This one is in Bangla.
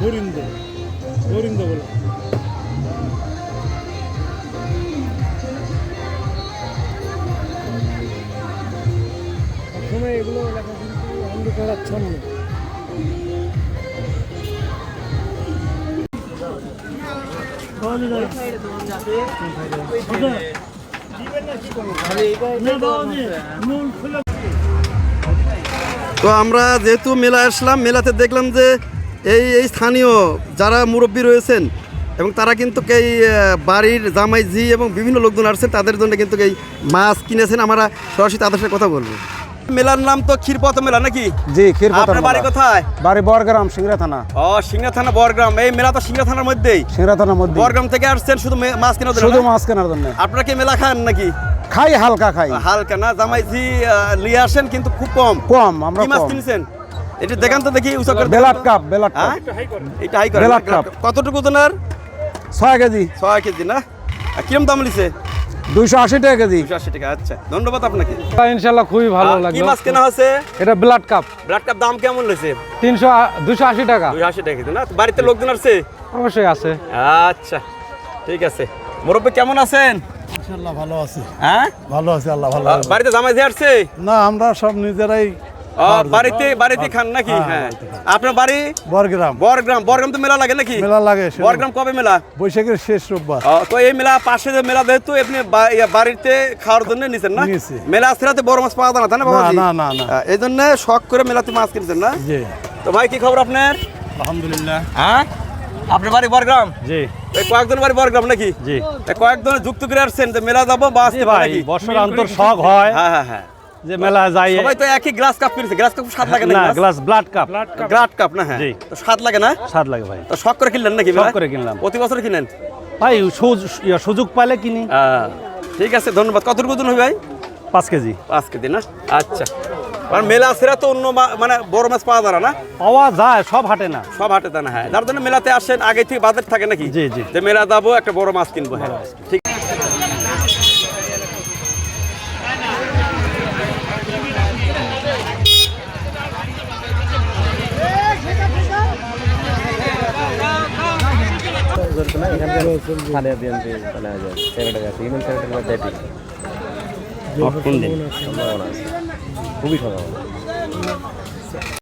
হরিন্দ হরিন্দ বলে সবসময় এগুলো লেখা কিন্তু অন্ধকারাচ্ছন্ন পাওয়া যায় কোথায়? না, পাওয়া যায়। মূল খোলা তো আমরা যেহেতু মেলা আসলাম মেলাতে দেখলাম যে এই এই স্থানীয় যারা মুরব্বী রয়েছেন এবং তারা কিন্তু এই বাড়ির জামাই জি এবং বিভিন্ন লোকজন আসছেন তাদের জন্য কিন্তু এই মাছ কিনেছেন। আমরা সরাসরি তাদের সাথে কথা বলব। মেলার নাম তো ক্ষীরপত মেলা নাকি? জি ক্ষীরপাতা আপনার বাড়ি কোথায়? বাড়ি বরগ্রাম সিংড়া থানা। ও সিংহা থানা বরগ্রাম। এই মেলা তো সিংহা থানার মধ্যেই। সিংড়া থানার মধ্যে বরগ্রাম থেকে আসছেন শুধু মাছ কেনার জন্য শুধু মাছ কেনার জন্য। আপনারা কি মেলা খান নাকি? খাই হালকা খাই। হালকা না? জামাই জি আহ, নিয়ে আসেন কিন্তু খুব কম। কম আমরা কি মাছ কিনছেন? এটা দেখান তো দেখি উঁচা করে। বেলাট কাপ বেলাট কাপ। হ্যাঁ? এটা হাই করে। বেলাট কাপ। কতটুকু ওজনের ছয় কেজি। ছয় কেজি না? আর কিরম দাম লিছে দুইশো আশি টাকা কেজি। দুশো আশি টাকা আচ্ছা। ধন্যবাদ আপনাকে। ইনশাল্লাহ খুবই ভালো আহ, কি মাছ কেনা হচ্ছে এটা ব্লাড কাপ। ব্লাড কাপ দাম কেমন লইছে তিনশো দুশো আশি টাকা। দুশো আশি টাকা কেজি না? বাড়িতে লোকজন আসছে? অবশ্যই আছে। আচ্ছা ঠিক আছে। মুরব্বী কেমন আছেন? ইনশাল্লাহ ভালো আছে। হ্যাঁ? ভালো আছে আল্লাহ ভালো বাড়িতে জামাই আসছে? না আমরা সব নিজেরাই বাড়িতে বাড়িতে খান নাকি? হ্যাঁ আপনার বাড়ি? বরগ্রাম। বরগ্রাম। বরগ্রাম তো মেলা লাগে নাকি? মেলা লাগে বরগ্রাম কবে মেলা? বৈশাখের শেষ রোববার। তো এই মেলা পাশে যে মেলা যেহেতু আপনি বাড়িতে খাওয়ার জন্য নিছেন না? মেলা আসতে রাতে বড় মাছ পাওয়া যায় না তাই না বাবাজি? না, না, না। এই জন্য শখ করে মেলাতে মাছ কিনছেন না? জি। তো ভাই কি খবর আপনার? আলহামদুলিল্লাহ। হ্যাঁ? আপনার বাড়ি বরগ্রাম? জি। কয়েকজন বাড়ি বরগ্রাম নাকি? জি। কয়েকজন যুক্ত করে আসছেন যে মেলা যাব বা আসতে বছর অন্তর শখ হয়। হ্যাঁ হ্যাঁ হ্যাঁ। যে মেলা যাই সবাই তো একই গ্লাস কাপ কিনেছে। গ্লাস কাপ স্বাদ লাগে না না glass blood cup glass cup না হ্যাঁ। তো স্বাদ লাগে না? স্বাদ লাগে ভাই। তো শখ করে কিনলেন নাকি শখ করে কিনলাম। প্রতি বছর কিনেন? ভাই সুযোগ পাইলে কিনি। ঠিক আছে ধন্যবাদ। কতটুকু ওজন হবে ভাই? পাঁচ কেজি। পাঁচ কেজি না? আচ্ছা। কারণ মেলা সেরা তো অন্য মানে বড় মাছ পাওয়া যায় না? পাওয়া যায় সব হাটে না। সব হাটে তা না হ্যাঁ। যার জন্য মেলাতে আসেন আগে থেকে বাজার থাকে নাকি? জি, জি। যে মেলা যাব একটা বড় মাছ কিনবো হ্যাঁ। ঠিক থানা বিএনপি থানা সেক্রেটারি আছে ইউনিয়ন সেক্রেটারি বা ডেটি সম্ভাবনা আছে খুবই সম্ভাবনা